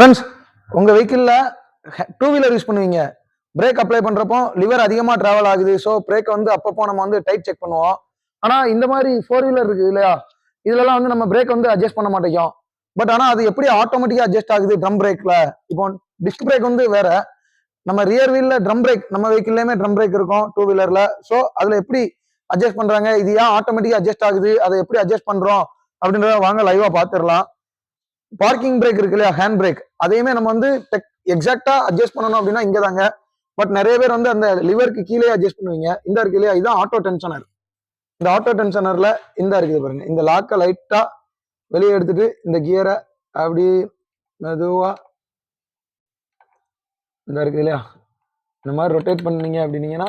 Friends உங்கள் வெஹிக்கிளில் two wheeler use பண்ணுவீங்க. பிரேக் அப்ளை பண்ணுறப்போ லிவர் அதிகமாக ட்ராவல் ஆகுது. ஸோ பிரேக்கை வந்து அப்பப்போ நம்ம வந்து டைட் செக் பண்ணுவோம். ஆனால் இந்த மாதிரி ஃபோர் வீலர் இருக்குது இல்லையா? இதுலலாம் வந்து நம்ம பிரேக் வந்து அட்ஜஸ்ட் பண்ண மாட்டேங்கும் பட் ஆனால் அது எப்படி ஆட்டோமேட்டிக்காக அட்ஜஸ்ட் ஆகுது ட்ரம் பிரேக்கில் இப்போ டிஸ்க் பிரேக் வந்து வேற. நம்ம ரியர் வீலில் ட்ரம் பிரேக் நம்ம வெஹிக்கிள்லேயுமே ட்ரம் பிரேக் இருக்கும் டூ வீலரில் ஸோ அதில் எப்படி அட்ஜஸ்ட் பண்ணுறாங்க இது ஏன் ஆட்டோமேட்டிக்காக அட்ஜஸ்ட் ஆகுது? அதை எப்படி அட்ஜஸ்ட் பண்ணுறோம் அப்படின்றத வாங்க லைவாக பார்த்துடலாம் பார்க்கிங் பிரேக் இருக்கு இல்லையா? Hand brake. அதையுமே நம்ம வந்து எக்ஸாக்டா அட்ஜஸ்ட் பண்ணணும் அப்படின்னா இங்க தாங்க. பட் நிறைய பேர் வந்து அந்த லிவருக்கு கீழே அட்ஜஸ்ட் பண்ணுவீங்க. இந்த இருக்கு இல்லையா? இதுதான் ஆட்டோ டென்ஷனர். இந்த ஆட்டோ டென்ஷனர்ல இந்த இருக்குது பாருங்க. இந்த லாக்கை லைட்டா வெளியே எடுத்துட்டு இந்த கியரை அப்படி மெதுவா இந்த இருக்கு இல்லையா? இந்த மாதிரி ரொட்டேட் பண்ணீங்க அப்படின்னீங்கன்னா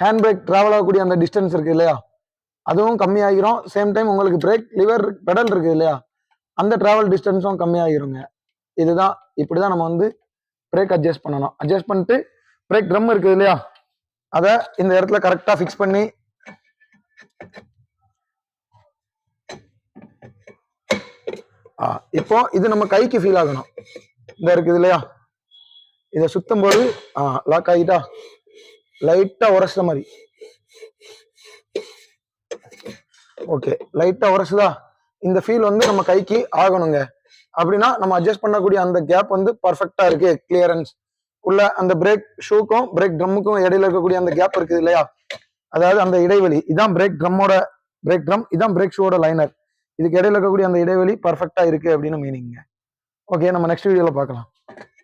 ஹேண்ட் பிரேக் டிராவல் ஆகக்கூடிய அந்த டிஸ்டன்ஸ் இருக்கு இல்லையா? அதுவும் கம்மியாகிரும் சேம் டைம் உங்களுக்கு பிரேக் லிவர் பெடல் இருக்கு இல்லையா? அந்த டிராவல் டிஸ்டன்ஸும் கம்மியாகிருங்க இதுதான் இப்படிதான் நம்ம வந்து பிரேக் அட்ஜஸ்ட் பண்ணணும். அட்ஜஸ்ட் பண்ணிட்டு பிரேக் ட்ரம் இருக்குது இல்லையா? அதை இந்த இடத்துல கரெக்டாக ஃபிக்ஸ் பண்ணி ஆ, இப்போ இது நம்ம கைக்கு ஃபீல் ஆகணும். இந்த இருக்குது இல்லையா? இதை சுத்தும் போது ஆ லாக் ஆகிட்டா லைட்டாக உரசுற மாதிரி. ஓகே லைட்டாக உரசுதா? இந்த ஃபீல் வந்து நம்ம கைக்கு ஆகணுங்க. அப்படின்னா நம்ம அட்ஜஸ்ட் பண்ணக்கூடிய அந்த கேப் வந்து பர்ஃபெக்டாக இருக்கு கிளியரன்ஸ் உள்ள அந்த பிரேக் ஷூக்கும் பிரேக் ட்ரம்முக்கும் இடையில இருக்கக்கூடிய அந்த கேப் இருக்குது இல்லையா? அதாவது அந்த இடைவெளி. இதான் பிரேக் ட்ரம்மோட பிரேக் ட்ரம் இதான் பிரேக் ஷூவோட லைனர் இதுக்கு இடையில இருக்கக்கூடிய அந்த இடைவெளி பர்ஃபெக்டா இருக்கு அப்படின்னு மீனிங்க ஓகே நம்ம நெக்ஸ்ட் வீடியோவில் பார்க்கலாம்.